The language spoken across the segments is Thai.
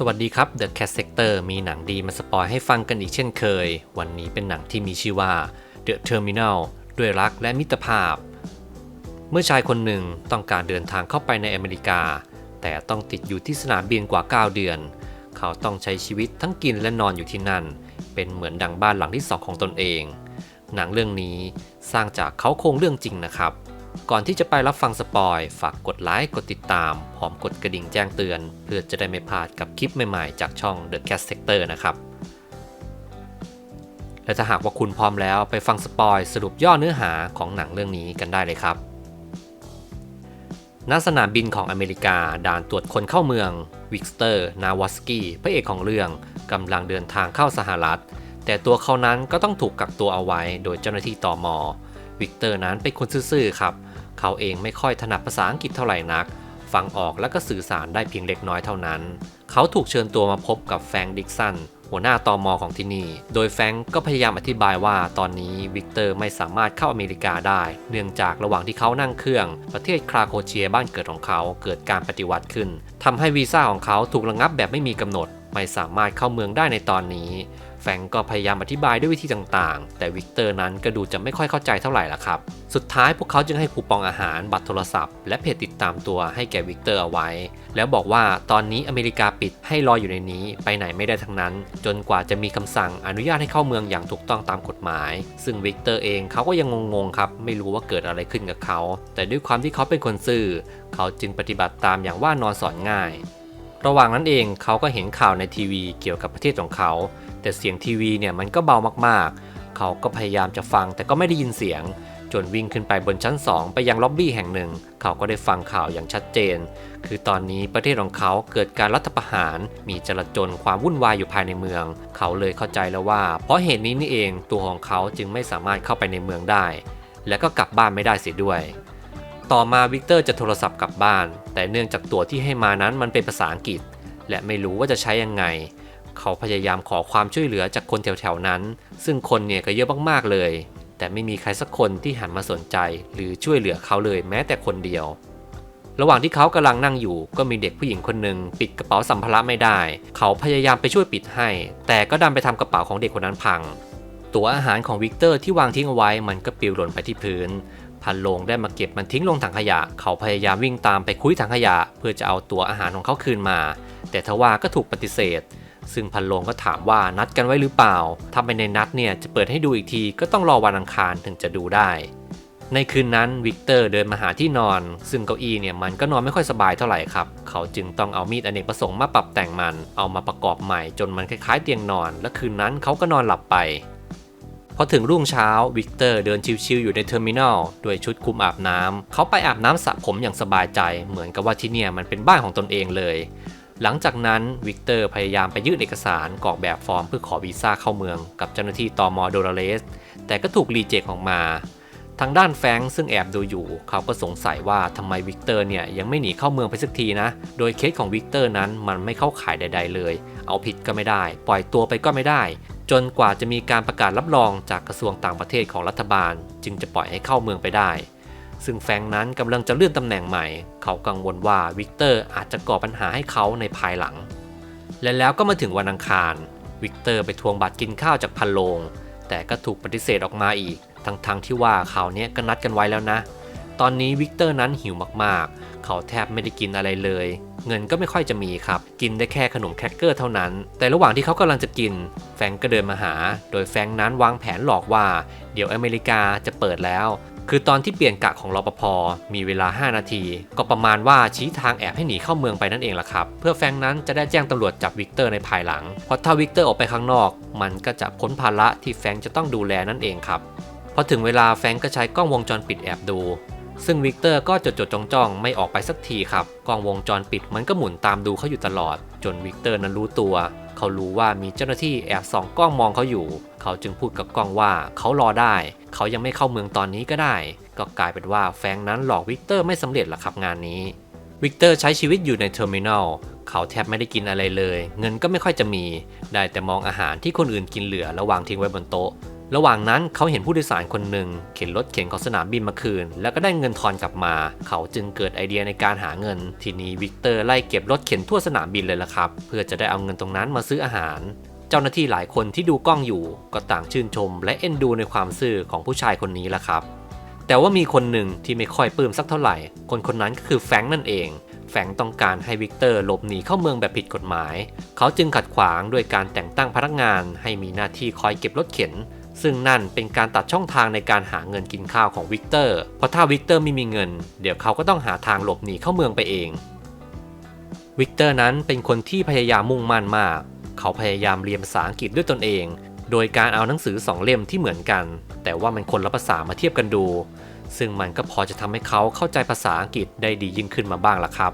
สวัสดีครับ The Cat Sector มีหนังดีมาสปอยให้ฟังกันอีกเช่นเคย วันนี้เป็นหนังที่มีชื่อว่า The Terminal ด้วยรักและมิตรภาพ เมื่อชายคนหนึ่งต้องการเดินทางเข้าไปในอเมริกา แต่ต้องติดอยู่ที่สนามบินกว่า 9 เดือน เขาต้องใช้ชีวิตทั้งกินและนอนอยู่ที่นั่น เป็นเหมือนดังบ้านหลังที่สองของตนเอง หนังเรื่องนี้สร้างจากเขาโครงเรื่องจริงนะครับ ก่อนที่จะไปรับฟังสปอยฝากกดไลค์กดติดตามพร้อมกดกระดิ่งแจ้งเตือน เพื่อจะได้ไม่พลาดกับคลิปใหม่ๆ จากช่อง The Cat Sector นะครับ และถ้าหากว่าคุณพร้อมแล้วไปฟังสปอยสรุปย่อเนื้อหาของหนังเรื่องนี้กันได้เลยครับณสนามบินของอเมริกาด่านตรวจคนเข้าเมือง วิกสเตอร์ นาวอสกี้พระเอกของเรื่องกำลังเดินทางเข้าสหรัฐ แต่ตัวเขานั้นก็ต้องถูกกักตัวเอาไว้โดยเจ้าหน้าที่ตอมอ วิกเตอร์นั้นเป็นคนซื่อๆครับ เขาเองไม่ค่อยถนัดภาษาอังกฤษเท่าไหร่นัก ฟังออกและก็สื่อสารได้เพียงเล็กน้อยเท่านั้น เขาถูกเชิญตัวมาพบกับแฟงดิกสันหัวหน้าตอมอของที่นี่ โดยแฟงก็พยายามอธิบายว่าตอนนี้วิกเตอร์ไม่สามารถเข้าอเมริกาได้ เนื่องจากระหว่างที่เขานั่งเครื่อง ประเทศคราโคเชียบ้านเกิดของเขาเกิดการปฏิวัติขึ้นทำให้วีซ่าของเขาถูกระงับแบบไม่มีกำหนด ไม่สามารถเข้าเมืองได้ในตอนนี้ แฟงก็พยายามอธิบายด้วยวิธีต่างๆ แต่วิกเตอร์นั้นก็ดูจะไม่ค่อยเข้าใจเท่าไหร่ละครับ สุดท้ายพวกเขาจึงให้คูปองอาหาร บัตรโทรศัพท์ และเพจติดตามตัวให้แก่วิกเตอร์เอาไว้ แล้วบอกว่าตอนนี้อเมริกาปิดให้รออยู่ในนี้ ไปไหนไม่ได้ทั้งนั้น จนกว่าจะมีคำสั่งอนุญาตให้เข้าเมืองอย่างถูกต้องตามกฎหมาย ซึ่งวิกเตอร์เองเขาก็ยังงงๆครับ ไม่รู้ว่าเกิดอะไรขึ้นกับเขา แต่ด้วยความที่เขาเป็นคนซื่อ เขาจึงปฏิบัติตามอย่างว่านอนสอนง่าย ระหว่างนั้นเองเขาก็เห็นข่าวในทีวีเกี่ยวกับประเทศของเขา แต่เสียงทีวีเนี่ยมันก็เบามากๆ เขาก็พยายามจะฟังแต่ก็ไม่ได้ยินเสียง จนวิ่งขึ้นไปบนชั้น 2 ไปยังล็อบบี้แห่งหนึ่ง เขาก็ได้ฟังข่าวอย่างชัดเจน คือตอนนี้ประเทศของเขาเกิดการรัฐประหาร มีจลาจลความวุ่นวายอยู่ภายในเมือง เขาเลยเข้าใจแล้วว่า เพราะเหตุนี้นี่เองตัวของเขาจึงไม่สามารถเข้าไปในเมืองได้ และก็กลับบ้านไม่ได้เสียด้วยต่อมาวิกเตอร์จะโทรศัพท์กลับบ้าน แต่เนื่องจากตั๋วที่ให้มานั้นมันเป็นภาษาอังกฤษ และไม่รู้ว่าจะใช้ยังไง เขาพยายามขอความช่วยเหลือจากคนแถวๆนั้น ซึ่งคนเนี่ยก็เยอะมากๆเลย แต่ไม่มีใครสักคนที่หันมาสนใจ หรือช่วยเหลือเขาเลยแม้แต่คนเดียว ระหว่างที่เขากำลังนั่งอยู่ ก็มีเด็กผู้หญิงคนหนึ่งปิดกระเป๋าสัมภาระไม่ได้ เขาพยายามไปช่วยปิดให้ แต่ก็ดันไปทำกระเป๋าของเด็กคนนั้นพัง ตัวอาหารของวิกเตอร์ที่วางทิ้งเอาไว้มันก็ปลิวหล่นไปที่พื้นพันโลงได้มาเก็บมันทิ้งลงถังขยะ เขาพยายามวิ่งตามไปคุ้ยถังขยะ เพื่อจะเอาตัวอาหารของเขาคืนมา แต่ทว่าก็ถูกปฏิเสธ ซึ่งพันโลงก็ถามว่านัดกันไว้หรือเปล่า ถ้าไม่ในนัดเนี่ยจะเปิดให้ดูอีกทีก็ต้องรอวันอังคารถึงจะดูได้ ในคืนนั้นวิกเตอร์เดินมาหาที่นอน ซึ่งเก้าอี้เนี่ยมันก็นอนไม่ค่อยสบายเท่าไหร่ครับ เขาจึงต้องเอามีดอเนกประสงค์มาปรับแต่งมัน เอามาประกอบใหม่จนมันคล้ายๆเตียงนอน และคืนนั้นเขาก็นอนหลับไปพอถึงรุ่งเช้าวิกเตอร์เดินชิวๆอยู่ในเทอร์มินอลด้วยชุดคลุมอาบน้ำเขาไปอาบน้ำสระผมอย่างสบายใจ เหมือนกับว่าที่เนี่ยมันเป็นบ้านของตนเองเลย หลังจากนั้นวิกเตอร์พยายามไปยื่นเอกสารกรอกแบบฟอร์มเพื่อขอวีซ่าเข้าเมืองกับเจ้าหน้าที่ตอมอโดราเลส แต่ก็ถูกรีเจ็คออกมา ทางด้านแฟงซึ่งแอบดูอยู่ เขาก็สงสัยว่าทำไมวิกเตอร์เนี่ยยังไม่หนีเข้าเมืองไปสักทีนะ โดยเคสของวิกเตอร์นั้นมันไม่เข้าข่ายใด ๆ เลย เอาผิดก็ไม่ได้ ปล่อยตัวไปก็ไม่ได้ จนกว่าจะมีการประกาศรับรองจากกระทรวงต่างประเทศของรัฐบาล จึงจะปล่อยให้เข้าเมืองไปได้ ซึ่งแฟงนั้นกำลังจะเลื่อนตำแหน่งใหม่ เขากังวลว่าวิกเตอร์อาจจะก่อปัญหาให้เขาในภายหลัง และแล้วก็มาถึงวันอังคาร วิกเตอร์ไปทวงบัตรกินข้าวจากพันโลง แต่ก็ถูกปฏิเสธออกมาอีก ทั้งๆทที่ว่าข่าวเนี้ยก็นัดกันไว้แล้วนะ ตอนนี้วิกเตอร์นั้นหิวมากๆ เขาแทบไม่ได้กินอะไรเลย เงินก็ไม่ค่อยจะมีครับ กินได้แค่ขนมแครกเกอร์เท่านั้น แต่ระหว่างที่เขากำลังจะกิน แฟงก็เดินมาหา โดยแฟงนั้นวางแผนหลอกว่า เดี๋ยวอเมริกาจะเปิดแล้ว คือตอนที่เปลี่ยนกะของรปภมีเวลา 5 นาที ก็ประมาณว่าชี้ทางแอบให้หนีเข้าเมืองไปนั่นเองล่ะครับ เพื่อแฟงนั้นจะได้แจ้งตำรวจจับวิกเตอร์ในภายหลัง เพราะถ้าวิกเตอร์ออกไปข้างนอก มันก็จะพ้นภาระที่แฟงจะต้องดูแลนั่นเองครับพอถึงเวลาแฟงก็ใช้กล้องวงจรปิดแอบดู ซึ่งวิกเตอร์ก็จดจดจ้องจ้องไม่ออกไปสักทีครับกล้องวงจรปิดมันก็หมุนตามดูเขาอยู่ตลอด จนวิกเตอร์นั้นรู้ตัว เขารู้ว่ามีเจ้าหน้าที่แอบส่องกล้องมองเขาอยู่ เขาจึงพูดกับกล้องว่าเขารอได้ เขายังไม่เข้าเมืองตอนนี้ก็ได้ ก็กลายเป็นว่าแฟงนั้นหลอกวิกเตอร์ไม่สำเร็จหละครับงานนี้ วิกเตอร์ใช้ชีวิตอยู่ในเทอร์มินอลเขาแทบไม่ได้กินอะไรเลย เงินก็ไม่ค่อยจะมี ได้แต่มองอาหารที่คนอื่นกินเหลือแล้ววางทิ้งไว้บนโต๊ะ ระหว่างนั้นเขาเห็นผู้โดยสารคนหนึ่งเข็นรถเข็นของสนามบินมาคืน แล้วก็ได้เงินทอนกลับมา เขาจึงเกิดไอเดียในการหาเงิน ทีนี้วิกเตอร์ไล่เก็บรถเข็นทั่วสนามบินเลยละครับ เพื่อจะได้เอาเงินตรงนั้นมาซื้ออาหาร เจ้าหน้าที่หลายคนที่ดูกล้องอยู่ ก็ต่างชื่นชม และเอ็นดูในความซื่อของผู้ชายคนนี้ละครับ แต่ว่ามีคนหนึ่งที่ไม่ค่อยปลื้มสักเท่าไหร่ คนคนนั้นก็คือแฟงนั่นเองแฟงต้องการให้วิกเตอร์หลบหนีเข้าเมืองแบบผิดกฎหมาย เขาจึงขัดขวางด้วยการแต่งตั้งพนักงานให้มีหน้าที่คอยเก็บรถเข็น ซึ่งนั่นเป็นการตัดช่องทางในการหาเงินกินข้าวของวิกเตอร์ เพราะถ้าวิกเตอร์ไม่มีเงิน เดี๋ยวเขาก็ต้องหาทางหลบหนีเข้าเมืองไปเอง วิกเตอร์นั้นเป็นคนที่พยายามมุ่งมั่นมาก เขาพยายามเรียนภาษาอังกฤษด้วยตนเอง โดยการเอาหนังสือสองเล่มที่เหมือนกัน แต่ว่ามันคนละภาษามาเทียบกันดู ซึ่งมันก็พอจะทำให้เขาเข้าใจภาษาอังกฤษได้ดียิ่งขึ้นมาบ้างละครับ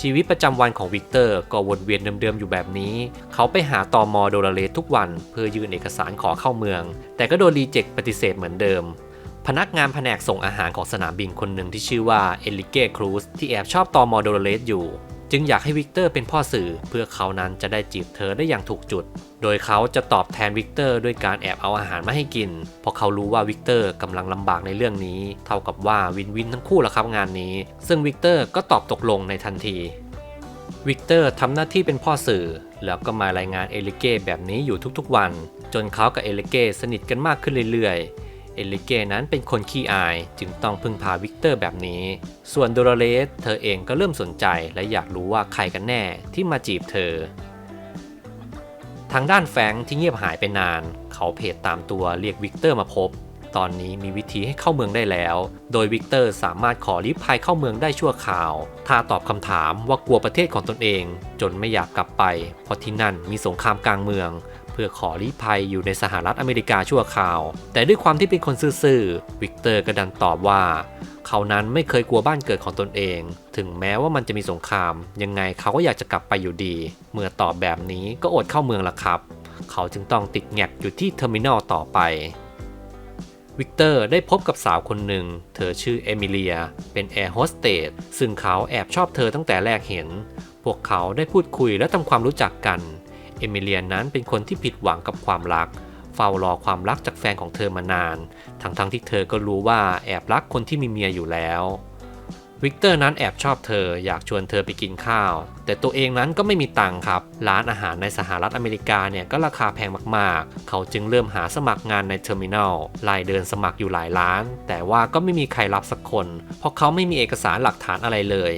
ชีวิตประจำวันของวิกเตอร์ก็วนเวียนเดิมๆอยู่แบบนี้ เขาไปหาตอมอโดราเลสทุกวัน เพื่อยื่นเอกสารขอเข้าเมือง แต่ก็โดนรีเจ็คปฏิเสธเหมือนเดิม พนักงานแผนกส่งอาหารของสนามบินคนหนึ่งที่ชื่อว่าเอลิเก้ครูซที่แอบชอบตอมอโดราเลสอยู่ จึงอยากให้วิกเตอร์เป็นพ่อสื่อเพื่อเขานั้นจะได้จีบเธอได้อย่างถูกจุด โดยเขาจะตอบแทนวิกเตอร์ด้วยการแอบเอาอาหารมาให้กิน เพราะเขารู้ว่าวิกเตอร์กำลังลำบากในเรื่องนี้ เท่ากับว่าวินวินทั้งคู่ละครับงานนี้ ซึ่งวิกเตอร์ก็ตอบตกลงในทันที วิกเตอร์ทำหน้าที่เป็นพ่อสื่อ แล้วก็มารายงานเอลิเก้แบบนี้อยู่ทุกๆวัน จนเขากับเอลิเก้สนิทกันมากขึ้นเรื่อยๆ เอลิเกนั้นเป็นคนขี้อายจึงต้องพึ่งพาวิกเตอร์แบบนี้ ส่วนโดราเลสเธอเองก็เริ่มสนใจและอยากรู้ว่าใครกันแน่ที่มาจีบเธอ ทางด้านแฟงที่เงียบหายไปนาน เขาเพจตามตัวเรียกวิกเตอร์มาพบ ตอนนี้มีวิธีให้เข้าเมืองได้แล้ว โดยวิกเตอร์สามารถขอลี้ภัยเข้าเมืองได้ชั่วคราว ถ้าตอบคำถามว่ากลัวประเทศของตนเอง จนไม่อยากกลับไป เพราะที่นั่นมีสงครามกลางเมือง เพื่อขอลี้ภัยอยู่ในสหรัฐอเมริกาชั่วคราว แต่ด้วยความที่เป็นคนซื่อๆวิกเตอร์ก็ดันตอบว่า เขานั้นไม่เคยกลัวบ้านเกิดของตนเอง ถึงแม้ว่ามันจะมีสงคราม ยังไงเขาก็อยากจะกลับไปอยู่ดี เมื่อตอบแบบนี้ก็อดเข้าเมืองละครับ เขาจึงต้องติดแงกอยู่ที่เทอร์มินอลต่อไปวิกเตอร์ได้พบกับสาวคนหนึ่ง เธอชื่อเอมิเลีย เป็นแอร์โฮสเตส ซึ่งเขาแอบชอบเธอตั้งแต่แรกเห็น พวกเขาได้พูดคุยและทำความรู้จักกัน เอมิเลียนนั้นเป็นคนที่ผิดหวังกับความรัก เฝ้ารอความรักจากแฟนของเธอมานาน ทั้งๆทที่เธอก็รู้ว่าแอบรักคนที่มีเมียอยู่แล้ววิกเตอร์นั้นแอบชอบเธออยากชวนเธอไปกินข้าว แต่ตัวเองนั้นก็ไม่มีตังค์ครับ ร้านอาหารในสหรัฐอเมริกาเนี่ยก็ราคาแพงมากๆ เขาจึงเริ่มหาสมัครงานในเทอร์มินอลไล่เดินสมัครอยู่หลายร้าน แต่ว่าก็ไม่มีใครรับสักคน เพราะเขาไม่มีเอกสารหลักฐานอะไรเลย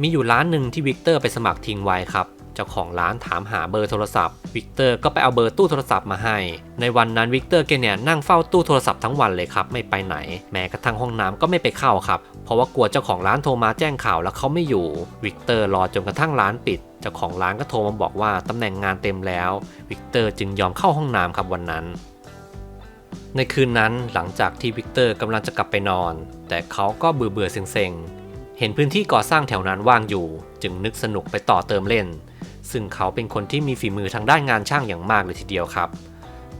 มีอยู่ร้านหนึ่งที่วิกเตอร์ไปสมัครทิ้งไว้ครับ เจ้าของร้านถามหาเบอร์โทรศัพท์ วิกเตอร์ก็ไปเอาเบอร์ตู้โทรศัพท์มาให้ ในวันนั้นวิกเตอร์แกเนี่ยนั่งเฝ้าตู้โทรศัพท์ทั้งวันเลยครับไม่ไปไหน แม้กระทั่งห้องน้ำก็ไม่ไปเข้าครับ เพราะว่ากลัวเจ้าของร้านโทรมาแจ้งข่าวแล้วเขาไม่อยู่ วิกเตอร์รอจนกระทั่งร้านปิดเจ้าของร้านก็โทรมาบอกว่าตำแหน่งงานเต็มแล้ว วิกเตอร์จึงยอมเข้าห้องน้ำครับวันนั้น ในคืนนั้นหลังจากที่วิกเตอร์กำลังจะกลับไปนอน แต่เขาก็เบื่อเบื่อๆเซ็งเห็นพื้นที่ก่อสร้างแถวนั้นว่างอยู่ จึงนึกสนุกไปต่อเติมเล่น ซึ่งเขาเป็นคนที่มีฝีมือทางด้านงานช่างอย่างมากเลยทีเดียวครับ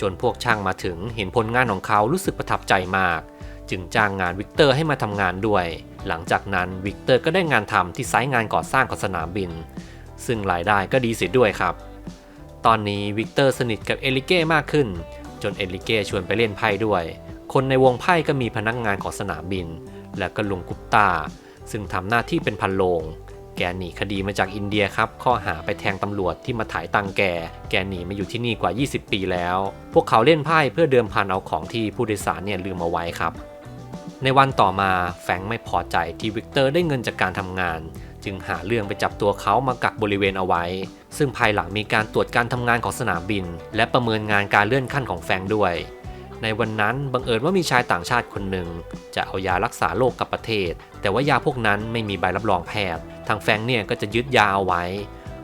จนพวกช่างมาถึงเห็นผลงานของเขารู้สึกประทับใจมาก จึงจ้างงานวิกเตอร์ให้มาทำงานด้วย หลังจากนั้นวิกเตอร์ก็ได้งานทำที่ไซต์งานก่อสร้างของสนามบิน ซึ่งรายได้ก็ดีเสียด้วยครับ ตอนนี้วิกเตอร์สนิทกับเอลิเก้มากขึ้น จนเอลิเก้ชวนไปเล่นไพ่ด้วย คนในวงไพ่ก็มีพนักงานของสนามบิน และก็ลุงกุปตาซึ่งทำหน้าที่เป็นพันโลง แกหนีคดีมาจากอินเดียครับ ข้อหาไปแทงตำรวจที่มาถ่ายตังแก แกหนีมาอยู่ที่นี่กว่า 20 ปีแล้ว พวกเขาเล่นไพ่เพื่อเดิมพันเอาของที่ผู้โดยสารเนี่ยลืมเอาไว้ครับ ในวันต่อมาแฟงไม่พอใจที่วิกเตอร์ได้เงินจากการทำงาน จึงหาเรื่องไปจับตัวเขามากักบริเวณเอาไว้ ซึ่งภายหลังมีการตรวจการทำงานของสนามบิน และประเมินงานการเลื่อนขั้นของแฟงด้วย ในวันนั้นบังเอิญว่ามีชายต่างชาติคนหนึ่ง จะเอายารักษาโรคกลับประเทศ แต่ว่ายาพวกนั้นไม่มีใบรับรองแพทย์ ทางแฟงเนี่ยก็จะยึดยาเอาไว้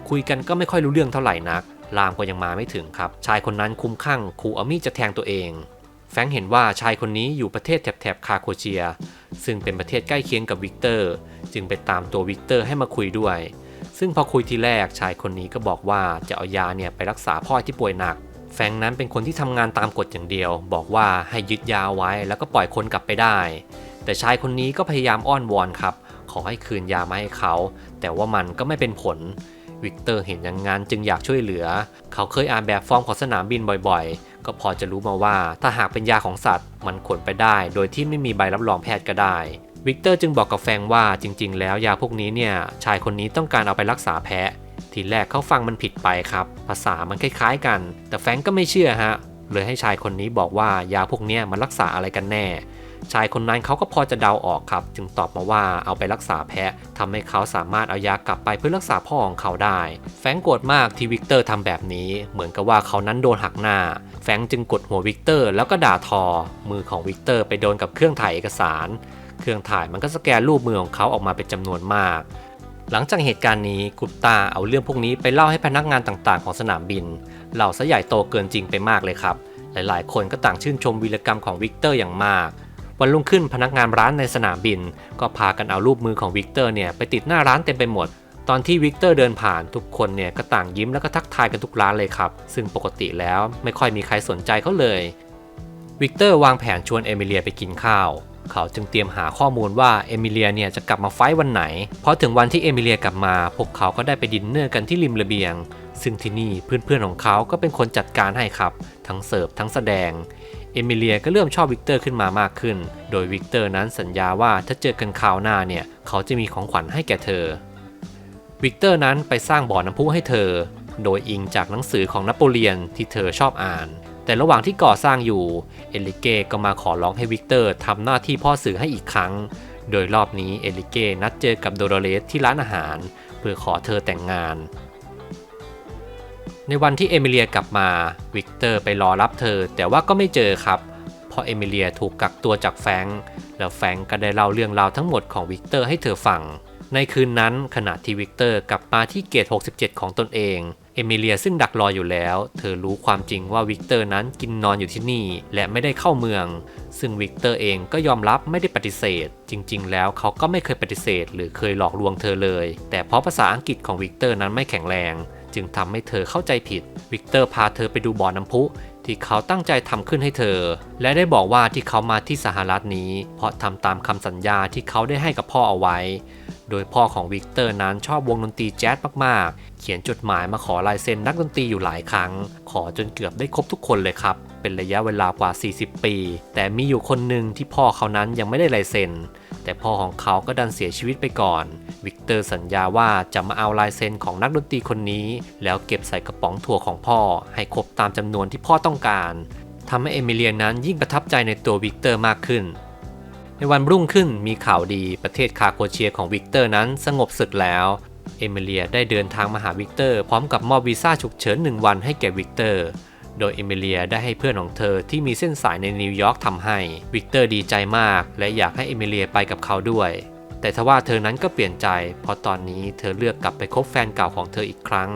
คุยกันก็ไม่ค่อยรู้เรื่องเท่าไหร่นัก ลามก็ยังมาไม่ถึงครับ ชายคนนั้นคุ้มข้างขู่เอามีดจะแทงตัวเอง แฟงเห็นว่าชายคนนี้อยู่ประเทศแถบๆคาโคเชีย ซึ่งเป็นประเทศใกล้เคียงกับวิกเตอร์ จึงไปตามตัววิกเตอร์ให้มาคุยด้วย ซึ่งพอคุยทีแรกชายคนนี้ก็บอกว่าจะเอายาเนี่ยไปรักษาพ่อที่ป่วยหนัก แฟงนั้นเป็นคนที่ทำงานตามกฎอย่างเดียว บอกว่าให้ยึดยาไว้แล้วก็ปล่อยคนกลับไปได้ แต่ชายคนนี้ก็พยายามอ้อนวอนครับ ขอให้คืนยามาให้เขา แต่ว่ามันก็ไม่เป็นผล วิกเตอร์เห็นอย่างนั้นจึงอยากช่วยเหลือ เขาเคยอ่านแบบฟอร์มของสนามบินบ่อยๆ ก็พอจะรู้มาว่าถ้าหากเป็นยาของสัตว์ มันขนไปได้ โดยที่ไม่มีใบรับรองแพทย์ก็ได้วิกเตอร์จึงบอกกับแฟงว่าจริง ๆ แล้วยาพวกนี้เนี่ยชายคนนี้ต้องการเอาไปรักษาแพ้ ทีแรกเขาฟังมันผิดไปครับ ภาษามันคล้ายๆกัน แต่แฟงก็ไม่เชื่อฮะ เลยให้ชายคนนี้บอกว่ายาพวกนี้มันรักษาอะไรกันแน่ ชายคนนั้นเขาก็พอจะเดาออกครับ จึงตอบมาว่าเอาไปรักษาแพะทำให้เขาสามารถเอายากลับไปเพื่อรักษาพ่อของเขาได้ แฟงโกรธมากที่วิกเตอร์ทำแบบนี้ เหมือนกับว่าเขานั้นโดนหักหน้า แฟงจึงกดหัววิกเตอร์แล้วก็ด่าทอ มือของวิกเตอร์ไปโดนกับเครื่องถ่ายเอกสาร เครื่องถ่ายมันก็สแกนรูปมือของเขาออกมาเป็นจำนวนมาก หลังจากเหตุการณ์นี้กุปตาเอาเรื่องพวกนี้ไปเล่าให้พนักงานต่างๆ ของสนามบินเหล่าซะใหญ่โตเกินจริงไปมากเลยครับ หลายๆ คนก็ต่างชื่นชมวีรกรรมของวิกเตอร์อย่างมาก วันรุ่งขึ้นพนักงานร้านในสนามบิน ก็พากันเอารูปมือของวิกเตอร์เนี่ยไปติดหน้าร้านเต็มไปหมด ตอนที่วิกเตอร์เดินผ่านทุกคนเนี่ยก็ต่างยิ้มแล้วก็ทักทายกันทุกร้านเลยครับ ซึ่งปกติแล้วไม่ค่อยมีใครสนใจเขาเลยวิกเตอร์วางแผนชวนเอมิเลียไปกินข้าว เขาจึงเตรียมหาข้อมูลว่าเอมิเลียเนี่ยจะกลับมาไฟวันไหน เพราะถึงวันที่เอมิเลียกลับมา พวกเขาก็ได้ไปดินเนอร์กันที่ริมระเบียง ซึ่งที่นี่เพื่อนๆของเขาก็เป็นคนจัดการให้ครับ ทั้งเสิร์ฟทั้งแสดงเอมิเลียก็เริ่มชอบวิกเตอร์ขึ้นมามากขึ้น โดยวิกเตอร์นั้นสัญญาว่าถ้าเจอกันคราวหน้าเนี่ยเขาจะมีของขวัญให้แก่เธอ วิกเตอร์นั้นไปสร้างบ่อน้ำพุให้เธอ โดยอิงจากหนังสือของนโปเลียนที่เธอชอบอ่าน แต่ระหว่างที่ก่อสร้างอยู่ เอลิเก้ก็มาขอร้องให้วิกเตอร์ทำหน้าที่พ่อสื่อให้อีกครั้ง โดยรอบนี้เอลิเก้นัดเจอกับโดโรเลสที่ร้านอาหาร เพื่อขอเธอแต่งงาน ในวันที่เอมิเลียกลับมาวิกเตอร์ไปรอรับเธอ แต่ว่าก็ไม่เจอครับ เพราะเอมิเลียถูกกักตัวจากแฟงแล้วแฟงก็ได้เล่าเรื่องราวทั้งหมดของวิกเตอร์ให้เธอฟัง ในคืนนั้นขณะที่วิกเตอร์กลับมาที่เกต 67 ของตนเอง เอมิเลียซึ่งดักรออยู่แล้ว เธอรู้ความจริงว่าวิกเตอร์นั้นกินนอนอยู่ที่นี่ และไม่ได้เข้าเมือง ซึ่งวิกเตอร์เองก็ยอมรับไม่ได้ปฏิเสธ จริง ๆ แล้วเขาก็ไม่เคยปฏิเสธ หรือเคยหลอกลวงเธอเลย แต่เพราะภาษาอังกฤษของวิกเตอร์นั้นไม่แข็งแรง จึงทำให้เธอเข้าใจผิด วิกเตอร์พาเธอไปดูบ่อน้ำพุที่เขาตั้งใจทำขึ้นให้เธอ และได้บอกว่าที่เขามาที่สหรัฐนี้ เพราะทำตามคำสัญญาที่เขาได้ให้กับพ่อเอาไว้ โดยพ่อของวิกเตอร์นั้นชอบวงดนตรีแจ๊สมากๆ เขียนจดหมายมาขอลายเซ็นนักดนตรีอยู่หลายครั้ง ขอจนเกือบได้ครบทุกคนเลยครับ เป็นระยะเวลากว่า 40 ปี แต่มีอยู่คนหนึ่งที่พ่อเขานั้นยังไม่ได้ลายเซ็น แต่พ่อของเขาก็ดันเสียชีวิตไปก่อน วิกเตอร์สัญญาว่าจะมาเอาลายเซ็นของนักดนตรีคนนี้ แล้วเก็บใส่กระป๋องถั่วของพ่อ ให้ครบตามจำนวนที่พ่อต้องการทำให้เอมิเลียนั้นยิ่งประทับใจในตัววิกเตอร์มากขึ้น ในวันรุ่งขึ้นมีข่าวดีประเทศคาโคเชียของวิกเตอร์นั้นสงบศึกแล้ว เอมิเลียได้เดินทางมาหาวิกเตอร์พร้อมกับมอบวีซ่าฉุกเฉินหนึ่งวันให้แก่วิกเตอร์ โดยเอมิเลียได้ให้เพื่อนของเธอที่มีเส้นสายในนิวยอร์กทำให้ วิกเตอร์ดีใจมาก และอยากให้เอมิเลียไปกับเขาด้วย แต่ทว่าเธอนั้นก็เปลี่ยนใจ เพราะตอนนี้เธอเลือกกลับไปคบแฟนเก่าของเธออีกครั้ง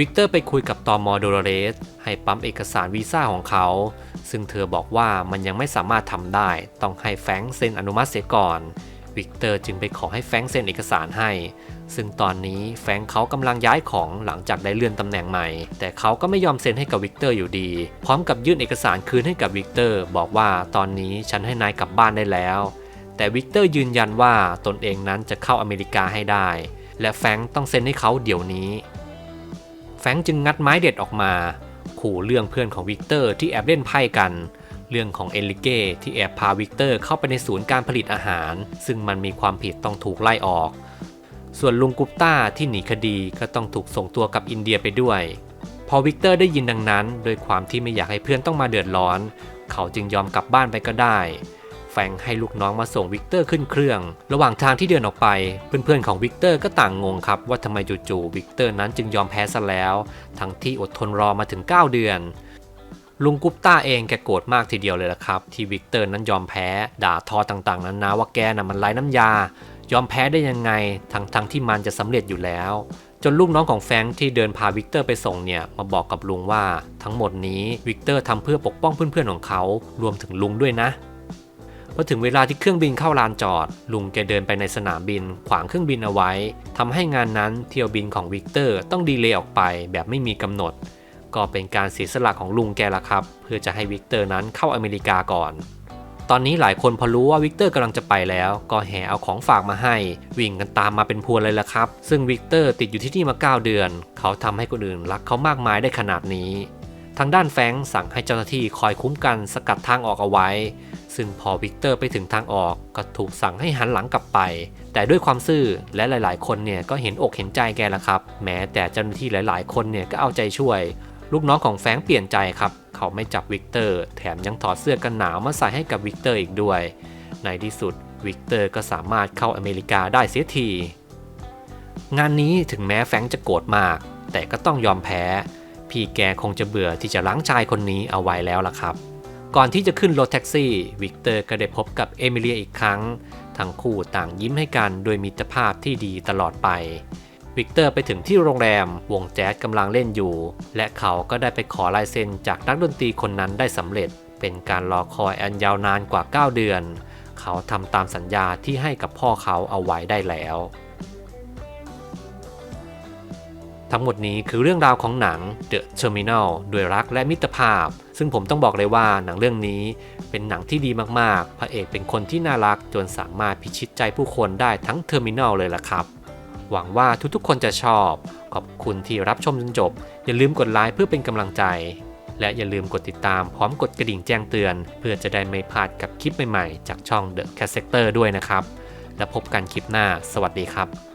วิกเตอร์ไปคุยกับตอมอโดโรเรส ให้ปั๊มเอกสารวีซ่าของเขา ซึ่งเธอบอกว่ามันยังไม่สามารถทำได้ ต้องให้แฟงเซ็นอนุมัติเสียก่อน วิกเตอร์จึงไปขอให้แฟงเซ็นเอกสารให้ ซึ่งตอนนี้แฟงเขากำลังย้ายของหลังจากได้เลื่อนตำแหน่งใหม่ แต่เขาก็ไม่ยอมเซ็นให้กับวิกเตอร์อยู่ดี พร้อมกับยื่นเอกสารคืนให้กับวิกเตอร์ บอกว่าตอนนี้ฉันให้นายกลับบ้านได้แล้ว แต่วิกเตอร์ยืนยันว่าตนเองนั้นจะเข้าอเมริกาให้ได้ และแฟงต้องเซ็นให้เขาเดี๋ยวนี้ แฟงจึงงัดไม้เด็ดออกมา ขู่เรื่องเพื่อนของวิกเตอร์ที่แอบเล่นไพ่กัน เรื่องของเอลิเก้ที่แอบพาวิกเตอร์เข้าไปในศูนย์การผลิตอาหาร ซึ่งมันมีความผิดต้องถูกไล่ออก ส่วนลุงกุปต้าที่หนีคดีก็ต้องถูกส่งตัวกลับอินเดียไปด้วย พอวิกเตอร์ได้ยินดังนั้น โดยความที่ไม่อยากให้เพื่อนต้องมาเดือดร้อน เขาจึงยอมกลับบ้านไปก็ได้ แฟงให้ลูกน้องมาส่งวิกเตอร์ขึ้นเครื่อง ระหว่างทางที่เดินออกไป เพื่อนๆของวิกเตอร์ก็ต่างงงครับว่าทำไมจู่ๆวิกเตอร์นั้นจึงยอมแพ้ซะแล้ว ทั้งที่อดทนรอมาถึง 9 เดือนลุงกุปต้าเองแกโกรธมากทีเดียวเลยละครับ ที่วิกเตอร์นั้นยอมแพ้ ด่าทอต่างๆ นั้นนะว่าแกน่ะมันไร้น้ำยา ยอมแพ้ได้ยังไงทั้งๆทที่มันจะสำเร็จอยู่แล้ว จนลูกน้องของแฟงที่เดินพาวิกเตอร์ไปส่งเนี่ยมาบอกกับลุงว่า ทั้งหมดนี้วิกเตอร์ทำเพื่อปกป้องเพื่อนๆของเขารวมถึงลุงด้วยนะ พอถึงเวลาที่เครื่องบินเข้าลานจอด ลุงแกเดินไปในสนามบิน ขวางเครื่องบินเอาไว้ทำให้งานนั้นเที่ยวบินของวิกเตอร์ต้องดีเลย์ออกไปแบบไม่มีกำหนด ก็เป็นการเสียสละของลุงแกละครับ เพื่อจะให้วิกเตอร์นั้นเข้าอเมริกาก่อน ตอนนี้หลายคนพอรู้ว่าวิกเตอร์กำลังจะไปแล้ว ก็แห่เอาของฝากมาให้ วิ่งกันตามมาเป็นพวนเลยละครับ ซึ่งวิกเตอร์ติดอยู่ที่นี่มา 9 เดือน เขาทำให้คนอื่นรักเขามากมายได้ขนาดนี้ ทางด้านแฟงสั่งให้เจ้าหน้าที่คอยคุ้มกันสกัดทางออกเอาไว้ ซึ่งพอวิกเตอร์ไปถึงทางออกก็ถูกสั่งให้หันหลังกลับไป แต่ด้วยความซื่อและหลายๆ คนเนี่ยก็เห็นอกเห็นใจแกละครับ แม้แต่เจ้าหน้าที่หลาย ๆ คนเนี่ยก็เอาใจช่วย ลูกน้องของแฟงเปลี่ยนใจครับ เขาไม่จับวิกเตอร์ แถมยังถอดเสื้อกันหนาวมาใส่ให้กับวิกเตอร์อีกด้วย ในที่สุดวิกเตอร์ก็สามารถเข้าอเมริกาได้เสียที งานนี้ถึงแม้แฟงจะโกรธมาก แต่ก็ต้องยอมแพ้ พี่แกคงจะเบื่อที่จะล้างชายคนนี้เอาไว้แล้วล่ะครับ ก่อนที่จะขึ้นรถแท็กซี่ วิกเตอร์ก็ได้พบกับเอมิเลียอีกครั้ง ทั้งคู่ต่างยิ้มให้กันโดยมิตรภาพที่ดีตลอดไป วิกเตอร์ไปถึงที่โรงแรม วงแจ๊สกำลังเล่นอยู่ และเขาก็ได้ไปขอลายเซ็นจากนักดนตรีคนนั้นได้สำเร็จ เป็นการรอคอยอันยาวนานกว่า 9 เดือน เขาทำตามสัญญาที่ให้กับพ่อเขาเอาไว้ได้แล้ว ทั้งหมดนี้คือเรื่องราวของหนัง The Terminal ด้วยรักและมิตรภาพ ซึ่งผมต้องบอกเลยว่าหนังเรื่องนี้เป็นหนังที่ดีมากๆ พระเอกเป็นคนที่น่ารักจนสามารถพิชิตใจผู้คนได้ทั้ง Terminal เลยล่ะครับ หวังว่าทุกๆคนจะชอบ ขอบคุณที่รับชมจนจบ อย่าลืมกดไลค์เพื่อเป็นกำลังใจ และอย่าลืมกดติดตามพร้อมกดกระดิ่งแจ้งเตือน เพื่อจะได้ไม่พลาดกับคลิปใหม่ๆ จากช่อง The Cat Sector ด้วยนะครับ แล้วพบกันคลิปหน้า สวัสดีครับ